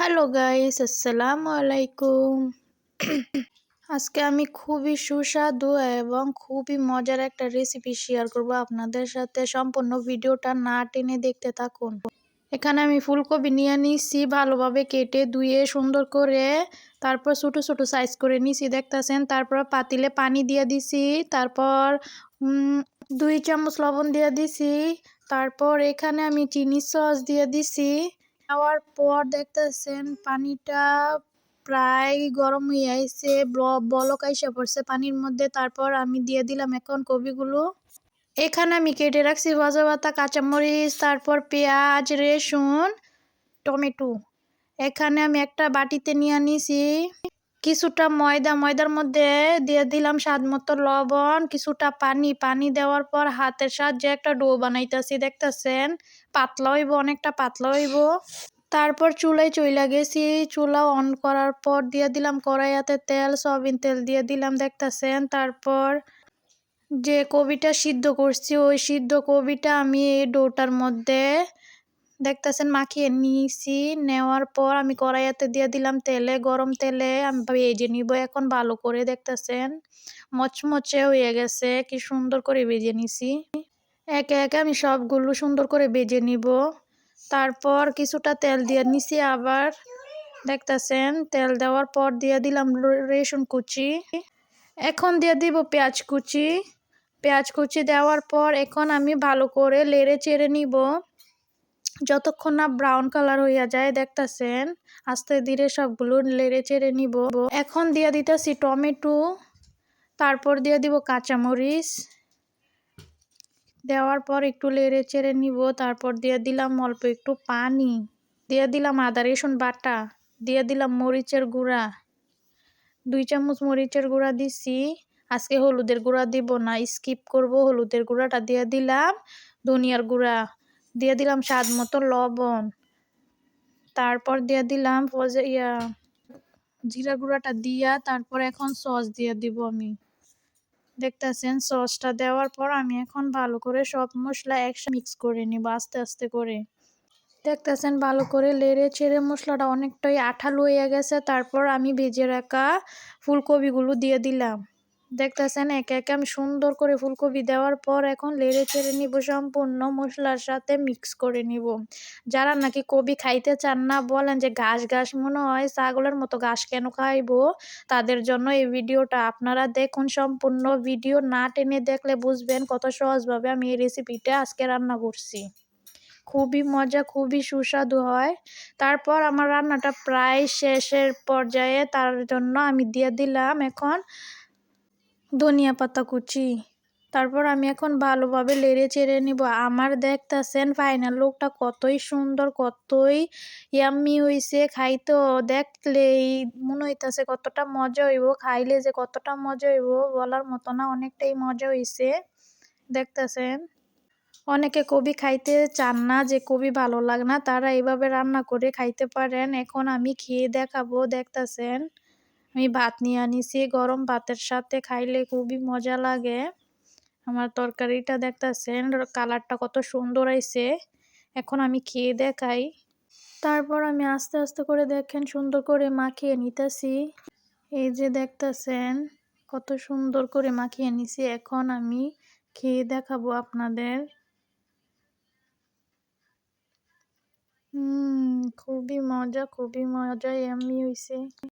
Hello guys, আসসালামু আলাইকুম। আজকে আমি খুবই সুস্বাদু এবং খুবই মজার একটা রেসিপি শেয়ার করব আপনাদের সাথে। সম্পূর্ণ ভিডিওটা না টেনে দেখতে থাকুন। এখানে আমি ফুলকপি নিয়ে নিছি ভালোভাবে কেটে ধুয়ে সুন্দর করে, তারপর ছোটো ছোটো সাইজ করে নিছি দেখতেছেন? তারপর পাতিলে পানি দিয়ে দিছি, তারপর দুই চামচ লবণ দিয়ে দিছি, তারপর এখানে আমি চিনি সস দিয়ে দিছি। দেওয়ার পর দেখতেছেন পানিটা প্রায় গরম হয়ে আইছে বলক আইসা পড়ছে পানির মধ্যে। তারপর আমি দিয়ে দিলাম এখন কবিগুলো এখানে আমি কেটে রাখছি ভাজা পাতা, কাঁচামরিচ, তারপর পেঁয়াজ, রসুন, টমেটো। এখানে আমি একটা বাটিতে নিয়ে নিছি কিছুটা ময়দা, ময়দার মধ্যে দিয়ে দিলাম স্বাদ মতো লবণ, কিছুটা পানি পানি দেওয়ার পর হাতের সাহায্যে একটা ডো বানাইতেছি, দেখতেছেন? পাতলা হইব, অনেকটা পাতলা হইব। তারপর চুলায় চইলা গেছি, চুলা অন করার পর দিয়ে দিলাম কড়াইয়াতে তেল, সয়াবিন তেল দিয়ে দিলাম, দেখতেছেন? তারপর যে কবিটা সিদ্ধ করছি, ওই সিদ্ধ কবিটা আমি এই ডোটার মধ্যে দেখতেছেন মাখিয়ে নিয়েছি নেওয়ার পর আমি কড়াইয়াতে দিয়ে দিলাম তেলে, গরম তেলে। আমি ভেজে নিব এখন, ভালো করে দেখতেছেন। মচমচে হয়ে গেছে, কি সুন্দর করে ভেজে নিছি। একে একে আমি সবগুলো সুন্দর করে ভেজে নিব। তারপর কিছুটা তেল দিয়ে নিছি আবার। দেখতেছেন, তেল দেওয়ার পর দিয়ে দিলাম রেশন কুচি। এখন দিয়ে দিব পেঁয়াজ কুচি। পেঁয়াজ কুচি দেওয়ার পর এখন আমি ভালো করে লেড়ে চেড়ে নিব। যতক্ষণ না ব্রাউন কালার হইয়া যায়, দেখতেছেন? আস্তে ধীরে সবগুলো লেড়ে চেড়ে নিব। এখন দিয়ে দিতেছি টমেটো, তারপর দিয়ে দিব কাঁচামরিচ। দেওয়ার পর একটু লেড়ে চেড়ে নিব, তারপর দিয়ে দিলাম অল্প একটু পানি। দিয়ে দিলাম আদা, রসুন বাটা, দিয়ে দিলাম মরিচের গুঁড়া। দুই চামচ মরিচের গুঁড়া দিছি। আজকে হলুদের গুঁড়া দিব না স্কিপ করব। হলুদের গুঁড়াটা দিয়ে দিলাম। ধনিয়ার গুঁড়া দিয়ে দিলাম স্বাদ মতো লবণ। তারপর দিয়ে দিলাম ইয়া, জিরা গুঁড়াটা দিয়া তারপর এখন সস দিয়ে দিব আমি। দেখতেছেন, সসটা দেওয়ার পর আমি এখন ভালো করে সব মশলা একসাথে মিক্স করে নিব আস্তে আস্তে করে। দেখতেছেন, ভালো করে লেড়ে ছেড়ে মশলাটা অনেকটাই আঠালো হয়ে গেছে। তারপর আমি ভেজে রাখা ফুলকপিগুলো দিয়ে দিলাম। দেখতেছেন, একে একে আমি সুন্দর করে ফুলকপি দেওয়ার পর এখন লেড়ে চেড়ে নিব সম্পূর্ণ মশলার সাথে মিক্স করে নিব। যারা নাকি কবি খাইতে চান না, বলেন যে ঘাস ঘাস মনে হয় ছাগলের মতো ঘাস কেন খাইব? তাদের জন্য এই ভিডিওটা আপনারা দেখুন, সম্পূর্ণ ভিডিও না টেনে দেখলে বুঝবেন কত সহজভাবে আমি এই রেসিপিটা আজকে রান্না করছি। খুবই মজা, খুবই সুস্বাদু হয়। তারপর আমার রান্নাটা প্রায় শেষের পর্যায়ে তার জন্য আমি দিয়ে দিলাম এখন ধনিয়া পাতা কুচি। তারপর আমি এখন ভালোভাবে লেড়ে চেড়ে নিব। আমার দেখতেছেন ফাইনাল লুকটা কতই সুন্দর, কতই ইয়াম্মি হইছে খাইতো। দেখলেই মনে হইতাছে কতটা মজা হইব, খাইলে যে কতটা মজা হইব বলার মতো না, অনেকটাই মজা হইছে। দেখতেছেন? অনেকে কবি খাইতে চান না, যে কবি ভালো লাগে না, তারা এইভাবে রান্না করে খাইতে পারেন। এখন আমি খেয়ে দেখাবো, দেখতেছেন? আমি ভাত নিয়ে আনিছি, গরম ভাতের সাথে খাইলে খুবই মজা লাগে। আমার তরকারিটা দেখতেছেন, কালারটা কত সুন্দর আইছে। এখন আমি খেয়ে দেখাই। তারপর আমি আস্তে আস্তে করে দেখেন, সুন্দর করে মাখিয়ে নিতেছি। এই যে দেখতেছেন, কত সুন্দর করে মাখিয়ে নিছি। এখন আমি খেয়ে দেখাবো আপনাদের। হুম, খুবই মজা খুবই মজা এমনি হয়েছে